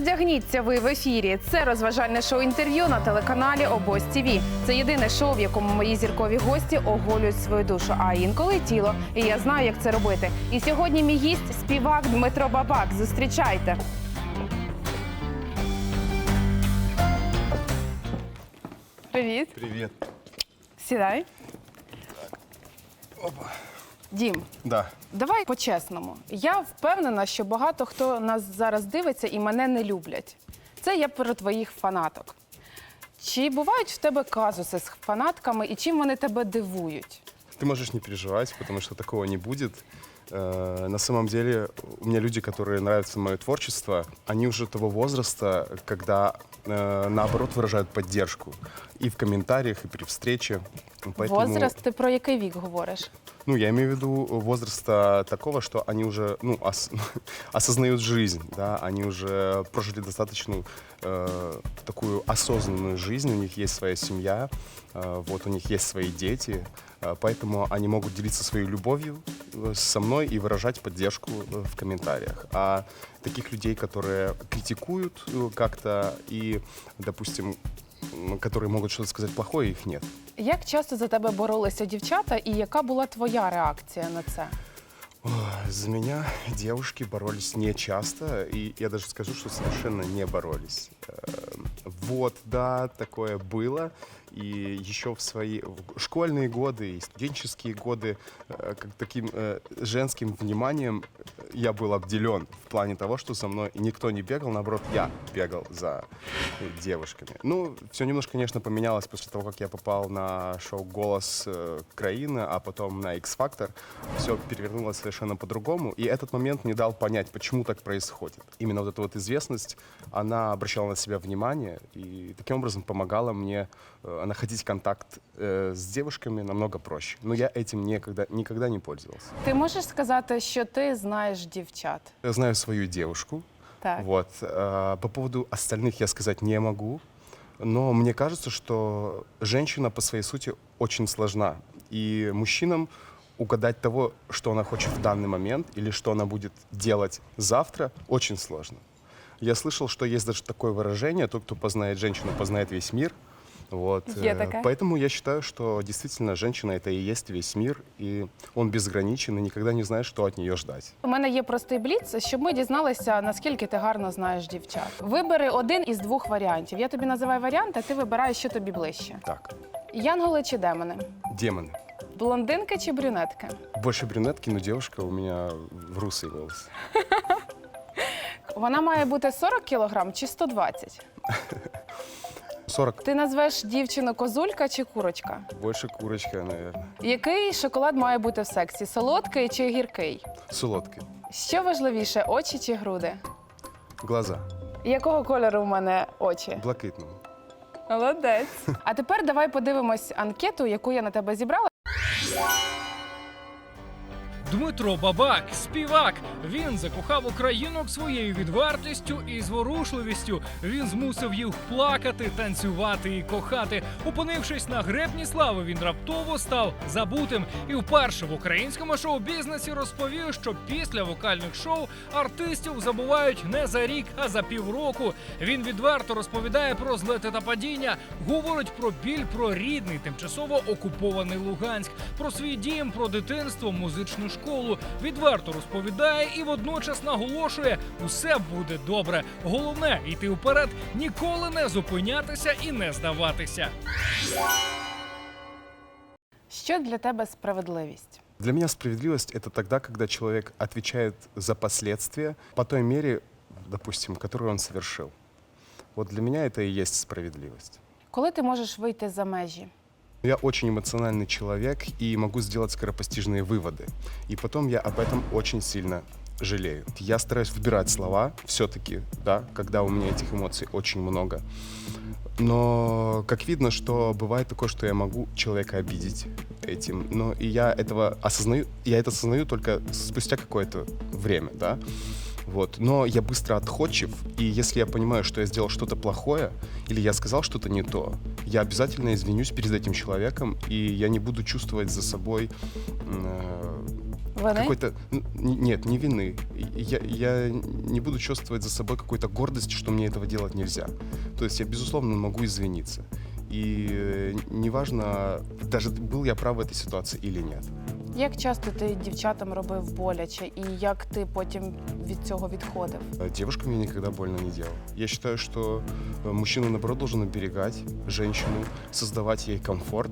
Роздягніться ви в ефірі. Це розважальне шоу інтерв'ю на телеканалі Обоз ТІВІ. Це єдине шоу, в якому мої зіркові гості оголюють свою душу, а інколи тіло. І я знаю, як це робити. І сьогодні мій гість співак Дмитро Бабак. Зустрічайте. Привіт, Привет. сідай. Дім, Да. Давай по-чесному. Я впевнена, що багато хто нас зараз дивиться і мене не люблять. Це я про твоїх фанаток. Чи бувають в тебе казуси з фанатками і чим вони тебе дивують? Ты можешь не переживать, потому что такого не будет. Э, На самом деле, у меня люди, которые нравятся мое творчество, они уже того возраста, когда, э, наоборот, выражают поддержку. И в комментариях, и при встрече. Поэтому, Возраст, ти про який вік говориш? Ну, я имею в виду возраста такого, что они уже ну, ос- осознают жизнь, да, они уже прожили достаточно э, такую осознанную жизнь, у них есть своя семья, э, вот у них есть свои дети, э, поэтому они могут делиться своей любовью э, со мной и выражать поддержку э, в комментариях. А таких людей, которые критикуют э, как-то и, допустим, м, которые могут что-то сказать плохое, их нет. Як часто за тебе боролися дівчата, і яка була твоя реакція на це? За меня девушки боролись не часто, и я даже скажу, что совершенно не боролись. Вот, да, такое было И еще в свои в школьные годы и студенческие годы э, как таким э, женским вниманием я был обделен в плане того, что со мной никто не бегал, наоборот, я бегал за э, девушками. Ну, все немножко, конечно, поменялось после того, как я попал на шоу «Голос э, Краины», а потом на X-Factor. Все перевернулось совершенно по-другому. И этот момент мне дал понять, почему так происходит. Именно вот эта вот известность, она обращала на себя внимание и таким образом помогала мне э, находить контакт э, с девушками намного проще. Но я этим никогда, никогда не пользовался. Ти можеш сказати, що ти знаєш дівчат? Я знаю свою девушку, Так. Вот. э, По поводу остальных я сказать не могу. Но мне кажется, что женщина по своей сути очень сложна. И мужчинам угадать того, что она хочет в данный момент или что она будет делать завтра, очень сложно. Я слышал, что есть даже такое выражение, тот, кто познает женщину, познает весь мир. Вот. Є э, таке. Поэтому я считаю, что действительно женщина это и есть весь мир, и он безграничен, и никогда не знаешь, что от нее ждать. У мене є простий бліц, щоб ми дізналися, наскільки ти гарно знаєш дівчат. Вибери один із двох варіантів. Я тобі називаю варіант, а ти вибираєш, що тобі ближче. Так, Янголи чи демони? демоны. Блондинки чи брюнетки? Больше брюнетки, но девушка у меня в русый волос. Вона має бути 40 кілограм чи 120? 40. Ти назвеш дівчину козулька чи курочка? Больше курочка, наверное. Який шоколад має бути в сексі? Солодкий чи гіркий? Солодкий. Що важливіше, очі чи груди? Глаза. Якого кольору в мене очі? Блакитного. Молодець. А тепер давай подивимось анкету, яку я на тебе зібрала. Дмитро Бабак, співак. Він закохав українок своєю відвертістю і зворушливістю. Він змусив їх плакати, танцювати і кохати. Опинившись на гребні слави, він раптово став забутим. І вперше в українському шоу-бізнесі розповів, що після вокальних шоу артистів забувають не за рік, а за півроку. Він відверто розповідає про злети та падіння, говорить про біль, про рідний, тимчасово окупований Луганськ, про свій дім, про дитинство, музичну школу. Відверто розповідає і водночас наголошує: усе буде добре. Головне йти вперед, ніколи не зупинятися і не здаватися. Що для тебе справедливість? Для меня справедливость это тогда, когда человек отвечает за последствия по той мере, допустим, которую он совершил. Вот для меня это и есть справедливость. Коли ти можеш вийти за межі? Я очень эмоциональный человек и могу сделать скоропостижные выводы. И потом я об этом очень сильно жалею. Я стараюсь выбирать слова все-таки, да, когда у меня этих эмоций очень много. Но как видно, что бывает такое, что я могу человека обидеть этим. Но и я этого осознаю, я это осознаю только спустя какое-то время, да. Вот. Но я быстро отходчив, и если я понимаю, что я сделал что-то плохое, или я сказал что-то не то, я обязательно извинюсь перед этим человеком, и я не буду чувствовать за собой м, э, Вини? какой-то... н- Нет, не вины. Я, я не буду чувствовать за собой какой-то гордости, что мне этого делать нельзя. То есть я, безусловно, могу извиниться. И э, неважно, даже был я прав в этой ситуации или нет. Як часто ти дівчатам робив боляче, і як ти потім від цього відходив? Э, Девушка мне никогда больно не делала. Я считаю, что э, мужчина, наоборот, должен оберегать женщину, создавать ей комфорт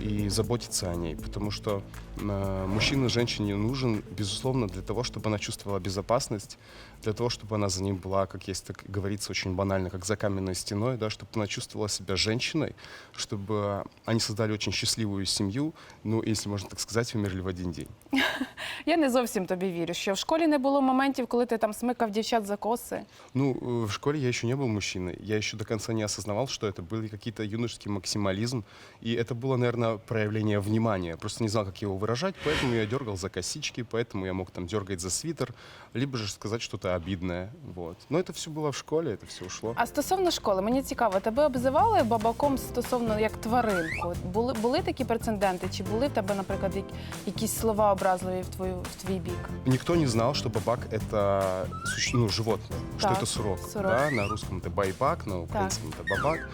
и заботиться о ней. Потому что э, мужчина женщине нужен, безусловно, для того, чтобы она чувствовала безопасность, для того, чтобы она за ним была, как есть так говорится очень банально, как за каменной стеной, да, чтобы она чувствовала себя женщиной, чтобы они создали очень счастливую семью, ну, если можно так сказать, умерли в один день. Я не зовсім тобі вірю, що в школі не було моментів, коли ти там смикав дівчат за коси. Ну, э, в школе я еще не был мужчиной. Я еще до конца не осознавал, что это был какие-то юношеский максимализм. И это было, наверное, проявление внимания. Просто не знал, как его выражать, поэтому я дергал за косички, поэтому я мог там дергать за свитер, либо же сказать что-то обидное. Вот. Но это все было в школе, это все ушло. А стосовно школи, мені цікаво, тебе обзивали бабаком стосовно як тваринку. Були, були такі прецеденти? Чи були в тебе, наприклад, як- якісь слова образливі в твою в твій бік? Никто не знал, что бабак это суще- ну, животное, что Так, это сурок. сурок. Да? На русском это байбак, на украинском это бабак.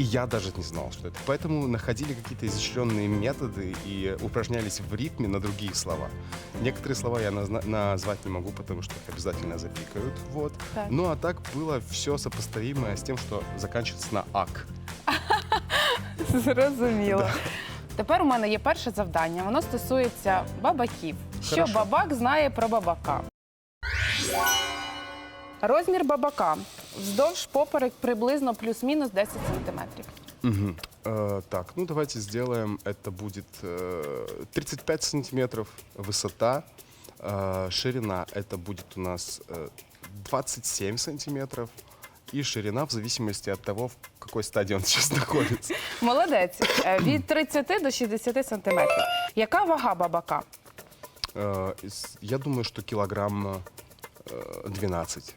И я даже не знал, что это. Поэтому находили какие-то изощренные методы и упражнялись в ритме на другие слова. Некоторые слова я назна- назвать не могу, потому что их обязательно запикают. Вот. Так. Ну а так было все сопоставимое с тем, что заканчивается на ак. Зрозуміло. Тепер у мене є перше завдання. Воно стосується бабаків. Що Хорошо. бабак знає про бабака? Розмір бабака вздовж поперек приблизно плюс-мінус 10 сантиметрів. Мгм. Э, так, ну давайте сделаем. Это будет э, 35 сантиметров высота. Э, ширина это будет у нас э, 27 сантиметров. И ширина в зависимости от того, в какой стадии он сейчас находится. Молодець. Е, Від 30 до 60 сантиметрів. Яка вага бабака? Э, из- Я думаю, что килограмм э, 12.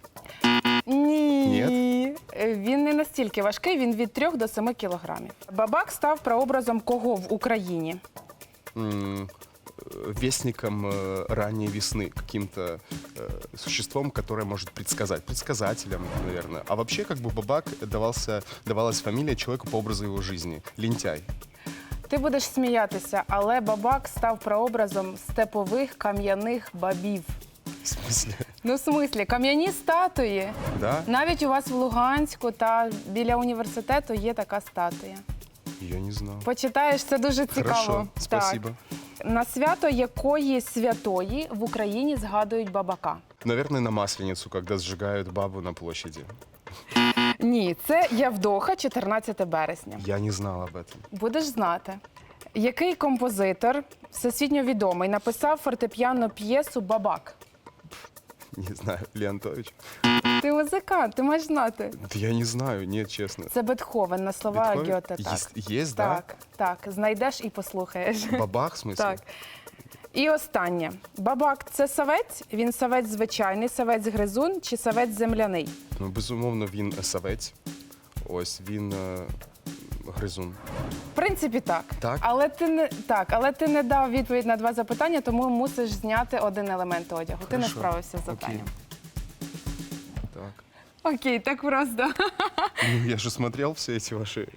Ні. Е, Він не настільки важкий, він від 3 до 7 кілограмів. Бабак став прообразом кого в Україні? М, э, Вестником э, ранней весны, каким-то э, существом, которое может предсказать, предсказателем, наверное. А вообще, как бы Бабак давался, давалась фамилия человеку по образу его жизни. Лентяй. Ти будеш сміятися, але бабак став прообразом степових кам'яних бабів. В смысле? Ну, в смислі, кам'яні статуї. Да? Навіть у вас в Луганську та біля університету є така статуя. Я не знал. Почитаєш, це дуже цікаво. Хорошо, спасибо. Так. На свято якої святої в Україні згадують бабака? Наверное, на Масленицу, когда сжигают бабу на площади. Ні, це Явдоха, 14 березня. Я не знал об этом. Будеш знати. Який композитор всесвітньо відомий написав фортепіано п'єсу Бабак? Не знаю, Леонтович. Ти музикант, ти маєш знати. Я не знаю, нет, честно. Це Бетховен на слова Бетховен? Гьоте. Так. Есть, есть, да? так, так. Знайдеш і послухаєш. Бабах, в смысле? Так. І останнє. Бабак це савець? Він савець звичайний, савець гризун чи савець земляний? Ну, безумовно, він савець. Ось він е, гризун. В принципі, так. Так? Але ти не так, але ти не дав відповідь на два запитання, тому мусиш зняти один елемент одягу. Ти не Хорошо. справився з Окей. завданням. Так. Окей, так просто. Ну, я же смотрел все эти ваши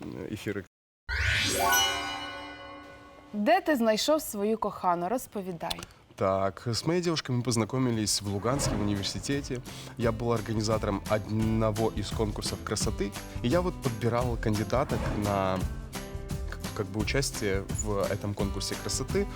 э, эфиры. Де ти знайшов свою кохану? Розповідай. Так, с моей девушкой мы познакомились в Луганском университете. Я был организатором одного из конкурсов красоты, и я вот подбирал кандидаток на к- как бы участие в этом конкурсе красоты.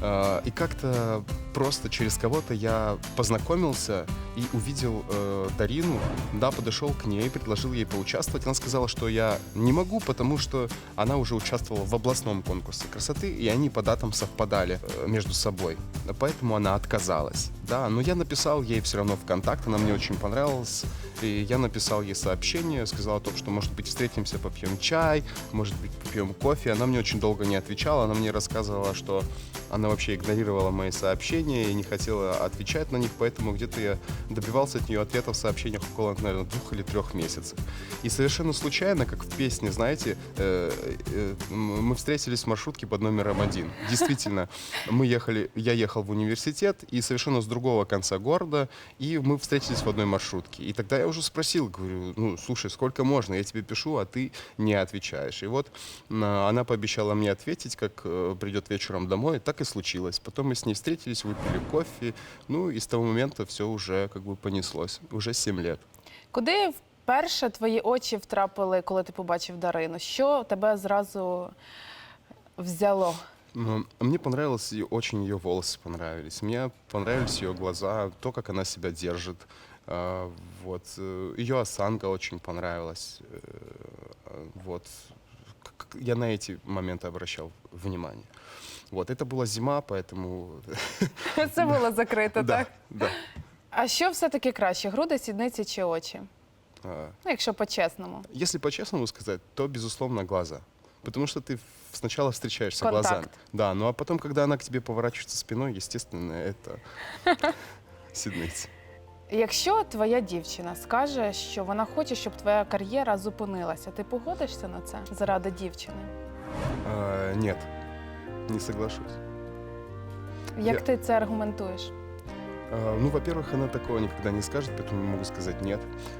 Э, И как-то просто через кого-то я познакомился и увидел э, Дарину, да, подошел к ней, предложил ей поучаствовать. Она сказала, что я не могу, потому что она уже участвовала в областном конкурсе красоты, и они по датам совпадали э, между собой. Поэтому она отказалась. да. Но я написал ей все равно ВКонтакт, она мне очень понравилась. И я написал ей сообщение, сказал о том, что, может быть, встретимся, попьем чай, может быть, попьем кофе. Она мне очень долго не отвечала, она мне рассказывала, что она вообще игнорировала мои сообщения и не хотела отвечать на них, поэтому где-то я добивался от нее ответа в сообщениях около, наверное, двух или трех месяцев. И совершенно случайно, как в песне, знаете, э, э, мы встретились в маршрутке под номером один. Действительно, мы ехали, я ехал в университет и совершенно с другого конца города, и мы встретились в одной маршрутке. И тогда я уже спросил, говорю, ну, слушай, сколько можно? Я тебе пишу, а ты не отвечаешь. И вот она пообещала мне ответить, как э, придет вечером домой. Так и случилось. Потом мы с ней встретились, выпили кофе. Ну, и с того момента все уже как бы понеслось. Уже 7 лет. Куди вперше твої очі втрапили, коли ти побачив Дарину? Що тебе зразу взяло? Ну, Мне понравилось, и очень ее волосы понравились. Мне понравились ее глаза, то, как она себя держит. А, Вот. э, Ее осанка очень понравилась. Э, Вот. К- к- Я на эти моменты обращал внимание. Вот. Это была зима, поэтому... Це було закрито, Да, так? да. А що все-таки краще? Груди, сідниці чи очі? А, Ну, якщо по-чесному. Если по-честному сказать, то, безусловно, глаза. Потому что ты в- сначала встречаешься Контакт. глазами. Да, ну а потом, когда она к тебе поворачивается спиной, естественно, это сидницы. Якщо твоя дівчина скаже, що вона хоче, щоб твоя кар'єра зупинилася, ти погодишся на це заради дівчини? А, нет, не соглашусь. Як Я- ти це аргументуєш? А, Ну, во-первых, она такого никогда не скажет, поэтому могу сказать нет,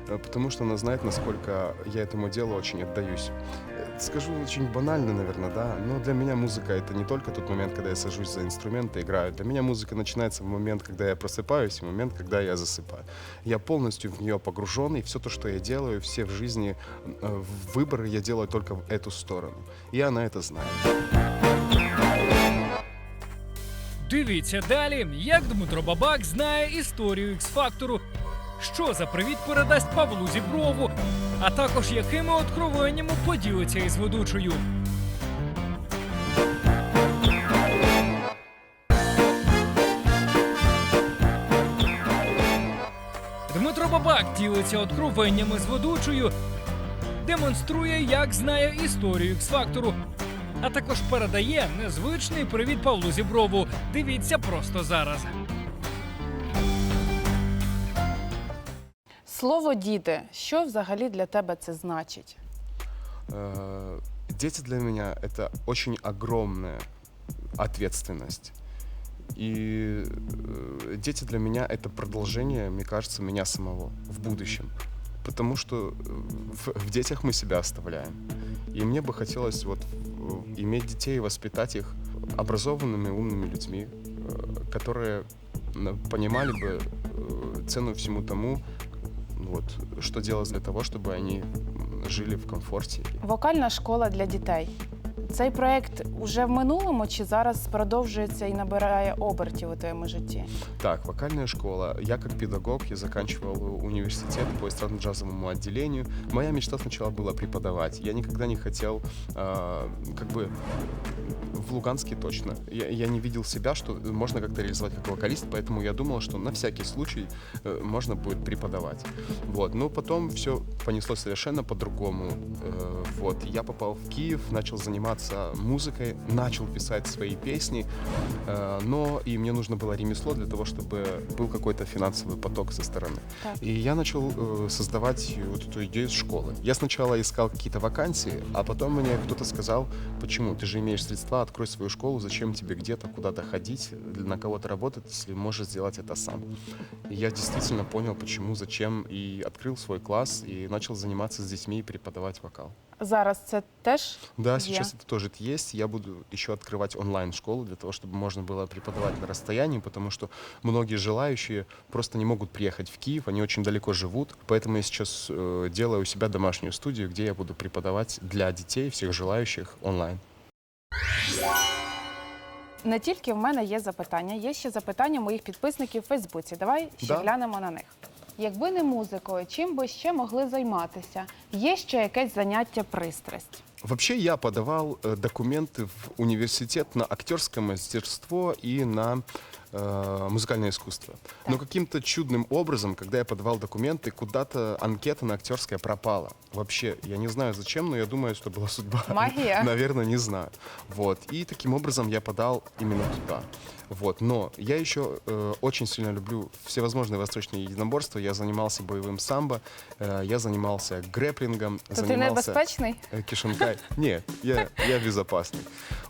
А, потому что она знает, насколько я этому делу очень отдаюсь. Э, Скажу очень банально, наверное, да, но для меня музыка это не только тот момент, когда я сажусь за инструмент и играю. Для меня музыка начинается в момент, когда я просыпаюсь, и в момент, когда я засыпаю. Я полностью в нее погружен, и все то, что я делаю, все в жизни э, выборы я делаю только в эту сторону. И она это знает. Дивіться далі, як Дмитро Бабак знає історію X-фактору. Що за привіт передасть Павлу Зіброву, а також якими откровеннями поділиться із ведучою. Дмитро Бабак ділиться откровеннями з ведучою, демонструє, як знає історію X-фактору, а також передає незвичний привіт Павлу Зіброву. Дивіться просто зараз. Слово діти, що взагалі для тебе це значить? Э, Дети для меня это очень огромная ответственность. И э, дети для меня это продолжение, мне кажется, меня самого в будущем. Потому что э, в, в детях мы себя оставляем. И мне бы хотелось вот э, иметь детей и воспитать их образованными, умными людьми, э, которые м, понимали бы э, цену всему тому, вот, что делать для того, чтобы они м, жили в комфорте. Вокальна школа для дітей. Цей проект уже в минулому чи зараз продовжується і набирає обертів у твоєму житті? Так, вокальная школа. Я как педагог, я заканчивал университет по эстрадно-джазовому отделению. Моя мечта сначала была преподавать. Я никогда не хотел, а, как бы, в Луганске точно. Я, я не видел себя, что можно как-то реализовать как вокалист, поэтому я думал, что на всякий случай э, можно будет преподавать. Вот. Но потом все понеслось совершенно по-другому. Э, вот. Я попал в Киев, начал заниматься музыкой, начал писать свои песни, Э, но и мне нужно было ремесло для того, чтобы был какой-то финансовый поток со стороны. Так. И я начал э, создавать вот эту идею с школы. Я сначала искал какие-то вакансии, а потом мне кто-то сказал, почему, ты же имеешь средства, открой свою школу, зачем тебе где-то куда-то ходить, на кого-то работать, если можешь сделать это сам. И я действительно понял, почему, зачем, и открыл свой класс, и начал заниматься с детьми и преподавать вокал. Зараз це теж Да, Я. сейчас это тоже есть. Я буду еще открывать онлайн-школу для того, чтобы можно было преподавать на расстоянии, потому что многие желающие просто не могут приехать в Киев, они очень далеко живут. Поэтому я сейчас э, делаю у себя домашнюю студию, где я буду преподавать для детей, всех желающих онлайн. не тільки в мене є запитання, є ще запитання моїх підписників в Фейсбуці. Давай ще Да. глянемо на них. Якби не музикою, чим би ще могли займатися? Є ще якесь заняття пристрасть? Вообще я подавал э, документы в университет на актерское мастерство и на э, музыкальное искусство. Но каким-то чудным образом, когда я подавал документы, куда-то анкета на актерское пропала. Вообще, я не знаю зачем, но я думаю, что была судьба. Магия? Наверное, не знаю. Вот. И таким образом я подал именно туда. Вот. Но я еще э, очень сильно люблю всевозможные восточные единоборства. Я занимался боевым самбо, э, я занимался грэплингом, То ти занимался... небезпечний? Э, Кишинкай. Нет, я, я безопасный.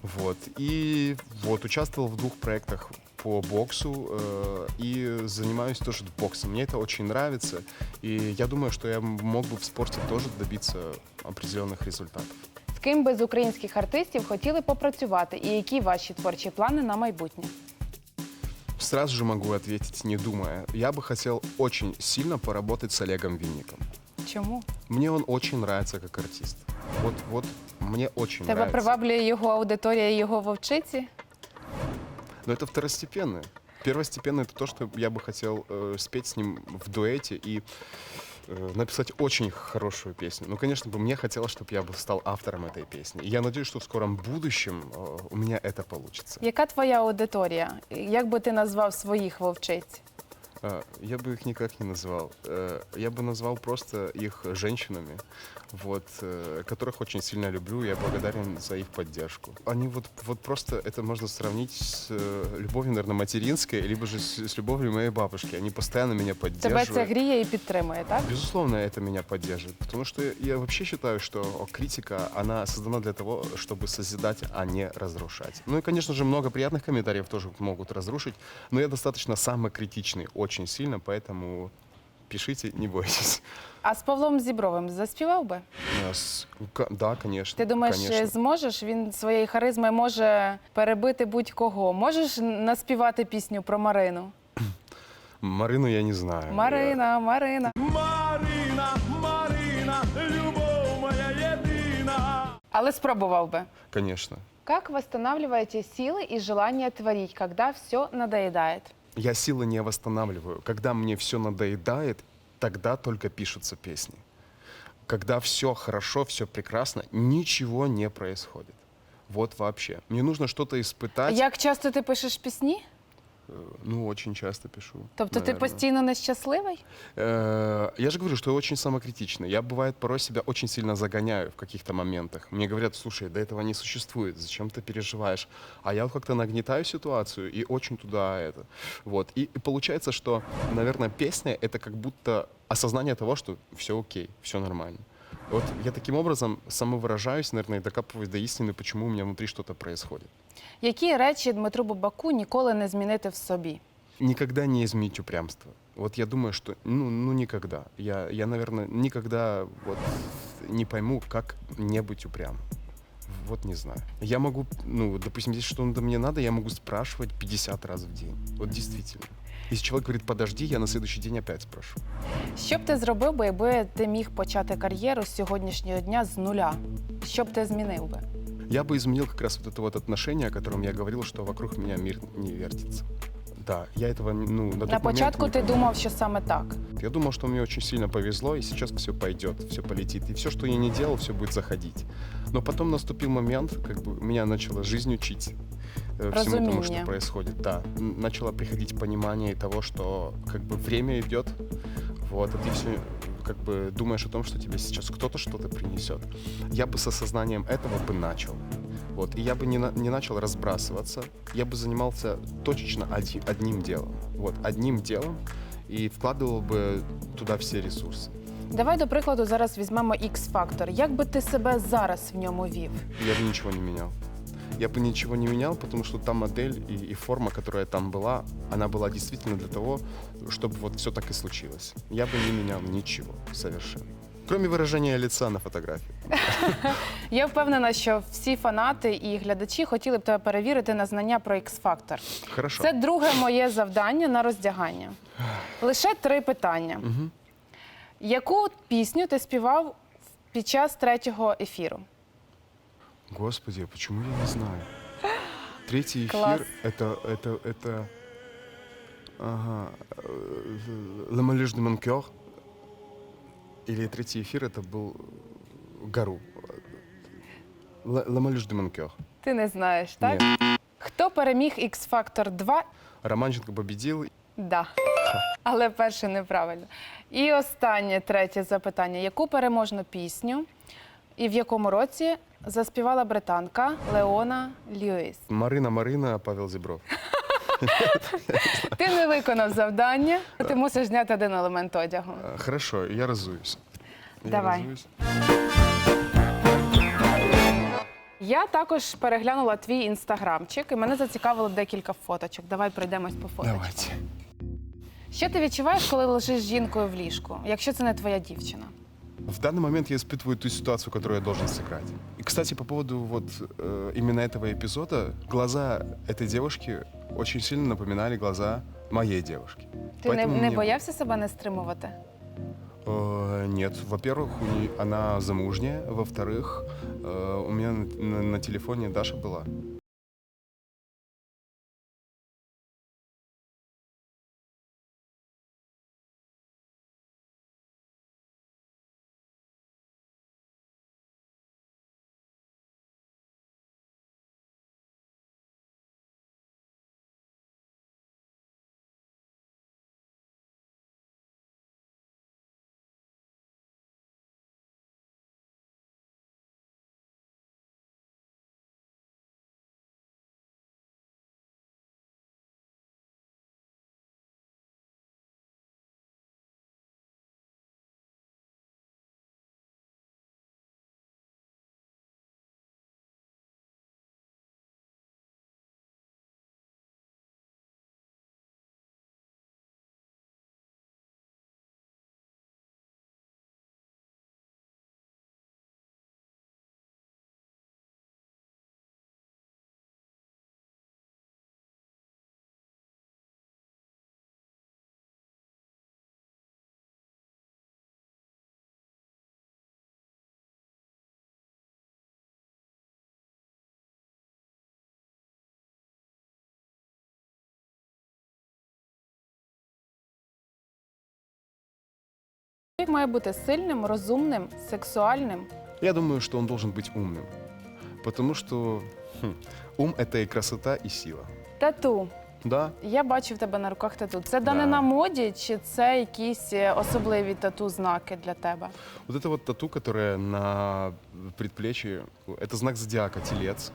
Вот. И вот участвовал в двух проектах по боксу э, и занимаюсь тоже боксом. Мне это очень нравится. И я думаю, что я мог бы в спорте тоже добиться определенных результатов. З ким би з українських артистів хотіли попрацювати, і які ваші творчі плани на майбутнє? Сразу же могу ответить, не думая. Я бы хотел очень сильно поработать с Олегом Винником. Чому? Мне он очень нравится как артист. Вот, вот мне очень Тебе нравится. приваблює його аудиторія і його вовчиці? Но это второстепенное. Первостепенно это то, что я бы хотел э, спеть с ним в дуэте и э, написать очень хорошую песню. Ну, конечно, бы мне хотелось, чтобы я бы стал автором этой песни. И я надеюсь, что в скором будущем э, у меня это получится. Яка твоя аудиторія? Як би ти назвав своїх вовчиць? Э, я бы их никак не назвал. Э, я бы назвал просто их женщинами, вот, э, которых очень сильно люблю. Я благодарен за их поддержку. Они вот, вот просто это можно сравнить с э, любовью, наверное, материнской, либо же с, с любовью моей бабушки. Они постоянно меня Тебе поддерживают. це гріє і підтримує, так? Безусловно, это меня поддерживает, потому что я вообще считаю, что критика, она создана для того, чтобы созидать, а не разрушать. Ну и, конечно же, много приятных комментариев тоже могут разрушить, но я достаточно самокритичный очень сильно, поэтому пишите, не бойтесь. А з Павлом Зібровим заспівав би? Э, с- к- Да, конечно. Ти думаєш, конечно. зможеш? Він своєю харизмою може перебити будь-кого. Можеш наспівати пісню про Марину? Марину я не знаю. Марина, Марина. Марина, Марина, любов моя єдина. Але спробував би. Э, Конечно. Как восстанавливаете силы и желание творить, когда все надоедает? Я силы не восстанавливаю. Когда мне все надоедает, тогда только пишутся песни. Когда все хорошо, все прекрасно, ничего не происходит. Вот вообще. Мне нужно что-то испытать. Як часто ти пишеш пісні? Э, Ну, очень часто пишу. Тобто ти наверное. постійно нещасливий? Э, Я же говорю, что я очень самокритичный. Я, бывает, порой себя очень сильно загоняю в каких-то моментах. Мне говорят, слушай, да этого не существует, зачем ты переживаешь? А я вот как-то нагнетаю ситуацию и очень туда это. Вот. И, и получается, что, наверное, песня — это как будто осознание того, что все окей, все нормально. Вот я таким образом самовыражаюсь, наверное, и докапываюсь до истины, почему у меня внутри что-то происходит. Які речі Дмитру Бабаку ніколи не змінити в собі? Никогда не изменить упрямство. Вот я думаю, что ну, ну никогда. Я, я, наверное, никогда вот не пойму, как не быть упрямым. Вот не знаю. Я могу, ну, допустим, если что-то мне надо, я могу спрашивать 50 раз в день. Вот действительно. Если человек говорит, подожди, я на следующий день опять спрошу. Що б ти зробив би, якби ти міг почати кар'єру з сьогоднішнього дня з нуля? Що б ти змінив би? Я бы изменил как раз вот это вот отношение, о котором я говорил, что вокруг меня мир не вертится. Да, я этого, ну, на, тот На момент початку не ти понимал. думав, що саме так. Я думал, что мне очень сильно повезло, и сейчас все пойдет, все полетит. И все, что я не делал, все будет заходить. Но потом наступил момент, как бы меня начала жизнь учить э, всему тому, Разумение. что происходит. Да, Н- начало приходить понимание того, что как бы время идет, вот, и ты все как бы думаешь о том, что тебе сейчас кто-то что-то принесет. Я бы с осознанием этого бы начал. Вот, и я бы не, на- не начал разбрасываться, я бы занимался точечно оди- одним делом. Вот, одним делом, и вкладывал бы туда все ресурсы. Давай, до прикладу, зараз візьмемо X-фактор. Як би ти себе зараз в ньому вів? Я бы ничего не менял. Я бы ничего не менял, потому что та модель и, и форма, которая там была, она была действительно для того, чтобы вот все так и случилось. Я бы не менял ничего совершенно. Кроме выражения лица на фотографии. Я впевнена, що всі фанати і глядачі хотіли б тебе перевірити на знання про X-фактор. Хорошо. Це друге моє завдання на роздягання. Лише три питання. Мгм. Яку пісню ти співав під час третього ефіру? Господи, а почему я не знаю? Третий эфир Класс. это это это ага, э, Le Malheur de mon cœur. Или третий эфир это был Гару. Le Le Malheur de mon cœur. Ти не знаєш, так? Нет. Хто переміг X Factor 2? Романченко победил. Да. Але перше неправильно. І останнє третє запитання: яку переможну пісню і в якому році заспівала британка Леона Льюіс? Марина, Марина, Павел Зебров. Ти не виконав завдання, ти мусиш зняти один елемент одягу. Хорошо, я разуюсь. Давай. Я також переглянула твій інстаграмчик, і мене зацікавило декілька фоточок. Давай пройдемось по фоточкам. Давайте. Що ти відчуваєш, коли лежиш з жінкою в ліжку, якщо це не твоя дівчина? В данный момент я испытываю ту ситуацию, которую я должен сыграть. И, кстати, по поводу вот э, именно этого эпизода, глаза этой девушки очень сильно напоминали глаза моей девушки. Ти не, Поэтому не мне- боявся себе не стримувати? Э, нет, во-первых, у нее- она замужняя, во-вторых, э, у меня на, на- на телефоне Даша была. Чоловік має бути сильним, розумним, сексуальним. Я думаю, что он должен быть умным. Потому что хм, ум — это и красота, и сила. Тату. Да, Я бачу в тебе на руках тату. Це Да. дане на моді, чи це якісь е, особливі тату знаки для тебе? Вот это вот тату, которое на предплечье, это знак зодиака, телец.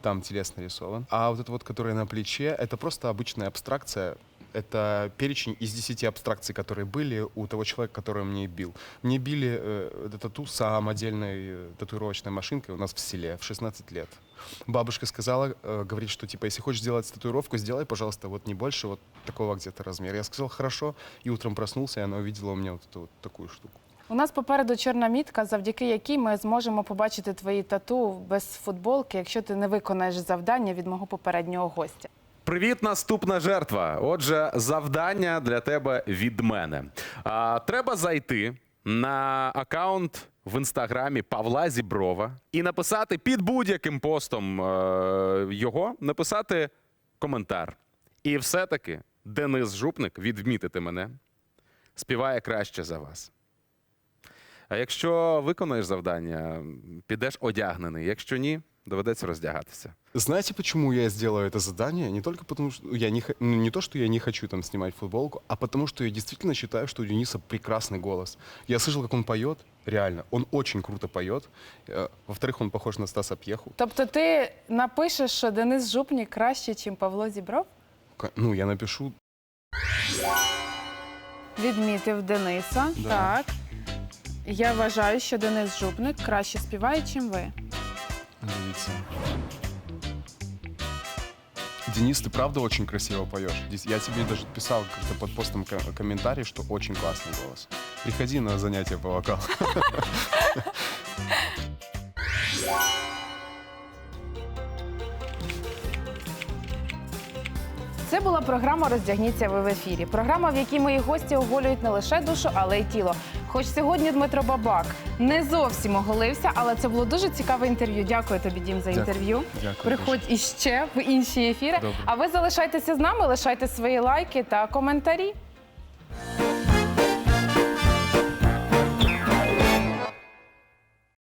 Там телец нарисован. А вот это вот, которое на плече, это просто обычная абстракция. Это перечень из 10 абстракций, которые были у того человека, который мне бил. Мне били э, это тату самодельной э, татуировочной машинкой у нас в селе в 16 лет. Бабушка сказала, э, говорит, что типа, если хочешь сделать татуировку, сделай, пожалуйста, вот не больше вот такого где-то размера. Я сказал, хорошо, и утром проснулся, и она увидела у меня вот эту вот такую штуку. У нас попереду чорна мітка, завдяки якій ми зможемо побачити твої тату без футболки, якщо ти не виконаєш завдання від мого попереднього гостя. Привіт, наступна жертва. Отже, завдання для тебе від мене. А, треба зайти на аккаунт в інстаграмі Павла Зіброва і написати під будь-яким постом е, його, написати коментар. І все-таки Денис Жупник, відмітити мене, співає краще за вас. А якщо виконаєш завдання, підеш одягнений. Якщо ні, доведеться роздягатися. Знаете, почему я сделаю это задание? Не только потому, что я не, хо- ну, не то, что я не хочу там снимать футболку, а потому что я действительно считаю, что у Дениса прекрасный голос. Я слышал, как он поет, реально, он очень круто поет. Э, Во-вторых, он похож на Стаса Пьеху. Тобто ти напишеш, що Денис Жупнік краще, ніж Павло Зібров? Ка- Ну, я напишу, Відмітив Дениса. Да. Так. Я вважаю, що Денис Жупник краще співає, ніж ви. дивіться. Денис, ты правда очень красиво поешь. Я тебе даже писал как-то под постом ко- комментарий, что очень классный голос. Приходи на занятия по вокалу. Це була програма Роздягніться ви в ефірі. Програма, в якій мої гості оголюють не лише душу, але й тіло. Хоч сьогодні Дмитро Бабак не зовсім оголився, але це було дуже цікаве інтерв'ю. Дякую тобі, Дім, за інтерв'ю. Дякую Приходь іще в інші ефіри. Добре. А ви залишайтеся з нами, лишайте свої лайки та коментарі.